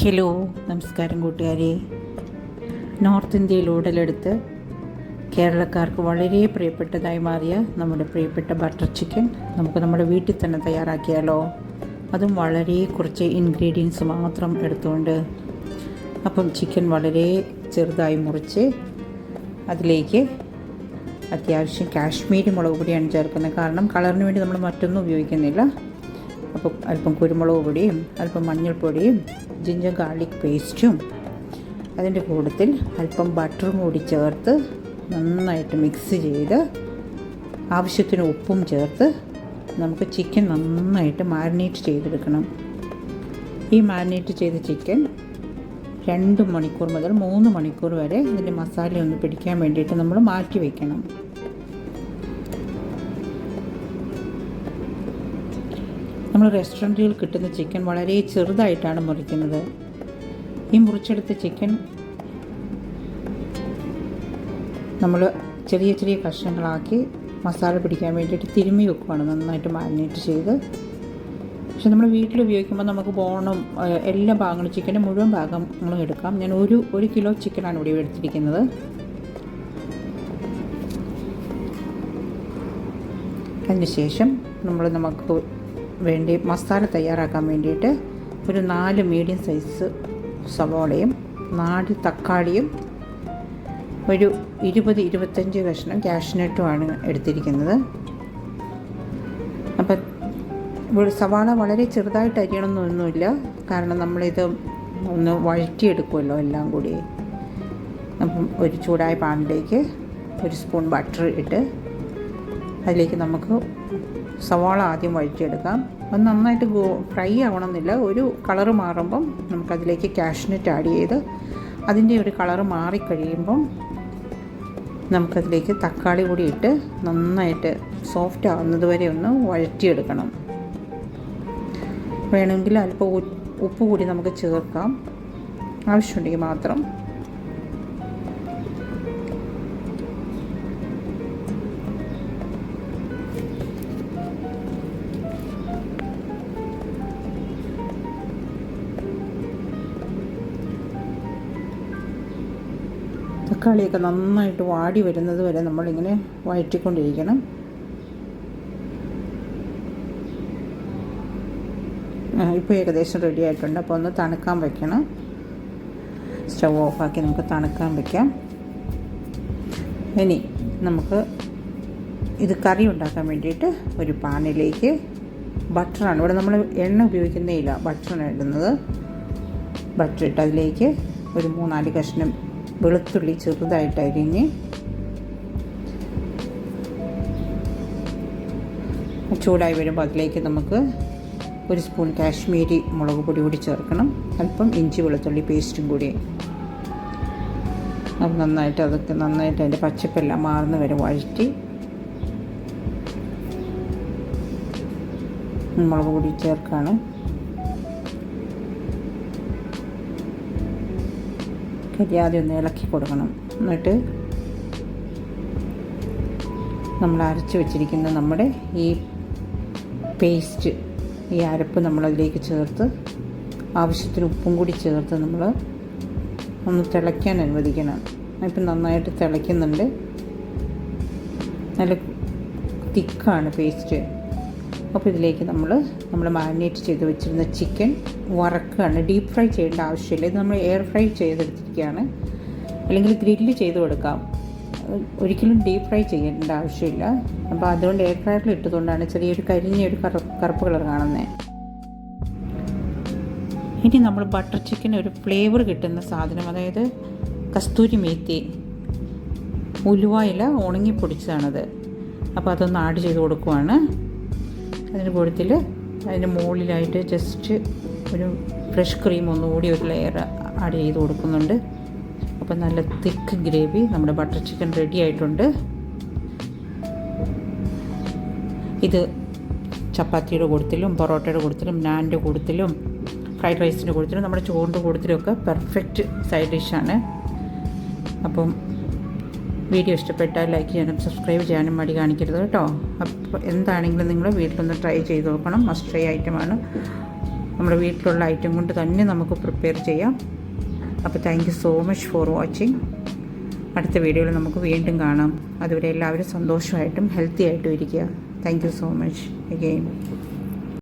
Hello നമസ്കാരം കൂട്ടുകാരെ. North ഇന്ത്യയിൽ ഉടലെടുത്ത് കേരളക്കാർക്ക് വളരെ പ്രിയപ്പെട്ടതായി മാറിയ നമ്മുടെ പ്രിയപ്പെട്ട ബട്ടർ ചിക്കൻ നമുക്ക് നമ്മുടെ വീട്ടിൽ തന്നെ തയ്യാറാക്കിയാലോ? അതും വളരെ കുറച്ച് ഇൻഗ്രീഡിയൻസ് മാത്രം എടുത്തുകൊണ്ട് അപ്പം ചിക്കൻ വളരെ ചെറുതായി മുറിച്ച് അതിലേക്ക് അത്യാവശ്യം കാശ്മീരി മുളക് പൊടിയാണ് ചേർക്കുന്നത്. കാരണം കളറിന് വേണ്ടി നമ്മൾ മറ്റൊന്നും ഉപയോഗിക്കുന്നില്ല. അപ്പോൾ അല്പം കുരുമുളക് പൊടിയും അല്പം മഞ്ഞൾപ്പൊടിയും ജിഞ്ചർ ഗാർലിക് പേസ്റ്റും അതിന്റെ കൂട്ടത്തിൽ അല്പം ബട്ടറും കൂടി ചേർത്ത് നന്നായിട്ട് മിക്സ് ചെയ്ത് ആവശ്യത്തിന് ഉപ്പും ചേർത്ത് നമുക്ക് ചിക്കൻ നന്നായിട്ട് മാരിനേറ്റ് ചെയ്തെടുക്കണം. ഈ മാരിനേറ്റ് ചെയ്ത ചിക്കൻ രണ്ട് മണിക്കൂർ മുതൽ മൂന്ന് മണിക്കൂർ വരെ ഇതിന്റെ മസാല ഒന്ന് പിടിക്കാൻ വേണ്ടിയിട്ട് നമ്മൾ മാറ്റി വയ്ക്കണം നമ്മൾ റെസ്റ്റോറന്റുകളിൽ കിട്ടുന്ന ചിക്കൻ വളരെ ചെറുതായിട്ടാണ് മുറിക്കുന്നത്. ഈ മുറിച്ചെടുത്ത ചിക്കൻ നമ്മൾ ചെറിയ ചെറിയ കഷ്ണങ്ങളാക്കി മസാല പിടിക്കാൻ വേണ്ടിയിട്ട് തിരുമ്മി വെക്കുവാണ്. നന്നായിട്ട് മാരിനേറ്റ് ചെയ്ത്. പക്ഷെ നമ്മൾ വീട്ടിൽ ഉപയോഗിക്കുമ്പോൾ നമുക്ക് ബോണും എല്ലാ ഭാഗങ്ങളും ചിക്കന്റെ മുഴുവൻ ഭാഗങ്ങളും എടുക്കാം. ഞാൻ ഒരു ഒരു കിലോ ചിക്കനാണ് ഇവിടെ എടുത്തിരിക്കുന്നത്. അതിനുശേഷം നമ്മൾ നമുക്ക് വേണ്ടി മസാല തയ്യാറാക്കാൻ വേണ്ടിയിട്ട് ഒരു നാല് മീഡിയം സൈസ് സവോളയും നാല് തക്കാളിയും ഒരു ഇരുപത് ഇരുപത്തഞ്ച് കഷ്ണം കാഷ്നട്ടുമാണ് എടുത്തിരിക്കുന്നത്. അപ്പം സവാള വളരെ ചെറുതായിട്ട് അരിയണമെന്നൊന്നുമില്ല. കാരണം നമ്മളിത് ഒന്ന് വഴറ്റിയെടുക്കുമല്ലോ എല്ലാം കൂടി. അപ്പം ഒരു ചൂടായ പാനിലേക്ക് ഒരു സ്പൂൺ ബട്ടർ ഇട്ട് അതിലേക്ക് നമുക്ക് സവാള ആദ്യം വഴിച്ചെടുക്കാം അത് നന്നായിട്ട് ഗോ ഫ്രൈ ആവണമെന്നില്ല. ഒരു കളറ് മാറുമ്പം നമുക്കതിലേക്ക് കാഷ്നറ്റ് ആഡ് ചെയ്ത് അതിന്റെ ഒരു കളറ് മാറിക്കഴിയുമ്പം നമുക്കതിലേക്ക് തക്കാളി കൂടി ഇട്ട് നന്നായിട്ട് സോഫ്റ്റ് ആവുന്നത് വരെ ഒന്ന് വഴറ്റിയെടുക്കണം. വേണമെങ്കിൽ അല്പം ഉപ്പ് കൂടി നമുക്ക് ചേർക്കാം. ആവശ്യമുണ്ടെങ്കിൽ മാത്രം. തക്കാളിയൊക്കെ നന്നായിട്ട് വാടി വരുന്നത് വരെ നമ്മളിങ്ങനെ വഴറ്റിക്കൊണ്ടിരിക്കണം ഇപ്പോൾ ഏകദേശം റെഡി ആയിട്ടുണ്ട്. അപ്പോൾ ഒന്ന് തണുക്കാൻ വെക്കണം. സ്റ്റവ് ഓഫാക്കി നമുക്ക് തണുക്കാൻ വെക്കാം. ഇനി നമുക്ക് ഇത് കറി ഉണ്ടാക്കാൻ വേണ്ടിയിട്ട് ഒരു പാനിലേക്ക് ബട്ടറാണ് ഇവിടെ നമ്മൾ എണ്ണ ഉപയോഗിക്കുന്നേ ഇല്ല. ബട്ടറാണ് ഇടുന്നത്. ബട്ടർ ഇട്ട് അതിലേക്ക് ഒരു മൂന്നാൽ കഷ്ണം വെളുത്തുള്ളി ചെറുതായിട്ട് അരിഞ്ഞ് ചൂടായി വരുമ്പോൾ അതിലേക്ക് നമുക്ക് ഒരു സ്പൂൺ കാശ്മീരി മുളക് പൊടി കൂടി ചേർക്കണം. അല്പം ഇഞ്ചി വെളുത്തുള്ളി പേസ്റ്റും കൂടി. അത് നന്നായിട്ട് അതൊക്കെ നന്നായിട്ട് അതിന്റെ പച്ചപ്പെല്ലാം മാറുന്ന വരെ വഴറ്റി മുളക് പൊടി ചേർക്കാണ്. കരിയാതെ ഒന്ന് ഇളക്കി കൊടുക്കണം. എന്നിട്ട് നമ്മൾ അരച്ച് വെച്ചിരിക്കുന്ന നമ്മുടെ ഈ പേസ്റ്റ് ഈ അരപ്പ് നമ്മളതിലേക്ക് ചേർത്ത് ആവശ്യത്തിന് ഉപ്പും കൂടി ചേർത്ത് നമ്മൾ ഒന്ന് തിളയ്ക്കാൻ അനുവദിക്കണം. ഇപ്പം നന്നായിട്ട് തിളയ്ക്കുന്നുണ്ട്. നല്ല തിക്കാണ് പേസ്റ്റ്. അപ്പോൾ ഇതിലേക്ക് നമ്മൾ നമ്മൾ മാരിനേറ്റ് ചെയ്ത് വെച്ചിരുന്ന ചിക്കൻ വറക്കുകയാണ് ഡീപ്പ് ഫ്രൈ ചെയ്യേണ്ട ആവശ്യമില്ല. ഇത് നമ്മൾ എയർ ഫ്രൈ ചെയ്തെടുത്തിരിക്കുകയാണ്. അല്ലെങ്കിൽ ഗ്രില്ല് ചെയ്ത് കൊടുക്കാം. ഒരിക്കലും ഡീപ്പ് ഫ്രൈ ചെയ്യേണ്ട ആവശ്യമില്ല. അപ്പോൾ അതുകൊണ്ട് എയർ ഫ്രയറിൽ ഇട്ടതുകൊണ്ടാണ് ചെറിയൊരു കരിഞ്ഞ ഒരു കറ കറുപ്പ് കളർ കാണുന്നത് ഇനി നമ്മൾ ബട്ടർ ചിക്കൻ ഒരു ഫ്ലേവർ കിട്ടുന്ന സാധനം അതായത് കസ്തൂരി മേത്തി. ഉലുവായില ഉണങ്ങി പൊടിച്ചതാണത് അപ്പോൾ അതൊന്ന് ആഡ് ചെയ്ത് കൊടുക്കുവാണ്. അതിന് കൂട്ടത്തിൽ അതിന്റെ മുകളിലായിട്ട് ജസ്റ്റ് ഒരു ഫ്രഷ് ക്രീം ഒന്നുകൂടി ഒരു ലെയർ ആഡ് ചെയ്ത് കൊടുക്കുന്നുണ്ട്. അപ്പോൾ നല്ല തിക്ക് ഗ്രേവി നമ്മുടെ ബട്ടർ ചിക്കൻ റെഡി ആയിട്ടുണ്ട്. ഇത് ചപ്പാത്തിയുടെ കൂട്ടത്തിലും പൊറോട്ടയുടെ കൂട്ടത്തിലും നാന്റെ കൂട്ടത്തിലും ഫ്രൈഡ് റൈസിന്റെ കൂട്ടത്തിലും നമ്മുടെ ചോറിന്റെ കൂട്ടത്തിലും ഒക്കെ പെർഫെക്റ്റ് സൈഡ് ഡിഷാണ് അപ്പം വീഡിയോ ഇഷ്ടപ്പെട്ടാൽ ലൈക്ക് ചെയ്യാനും സബ്സ്ക്രൈബ് ചെയ്യാനും മടി കാണിക്കരുത് കേട്ടോ. അപ്പോൾ എന്താണെങ്കിലും നിങ്ങൾ വീട്ടിലൊന്ന് ട്രൈ ചെയ്ത് നോക്കണം. മസ്റ്റ് ട്രൈ ഐറ്റമാണ് നമ്മുടെ വീട്ടിലുള്ള ഐറ്റം കൊണ്ട് തന്നെ നമുക്ക് പ്രിപ്പയർ ചെയ്യാം. അപ്പോൾ thank you so much for watching അടുത്ത വീഡിയോയിൽ നമുക്ക് വീണ്ടും കാണാം. അതുവരെ എല്ലാവരും സന്തോഷമായിട്ടും ഹെൽത്തി ആയിട്ടും ഇരിക്കുക. Thank you so much again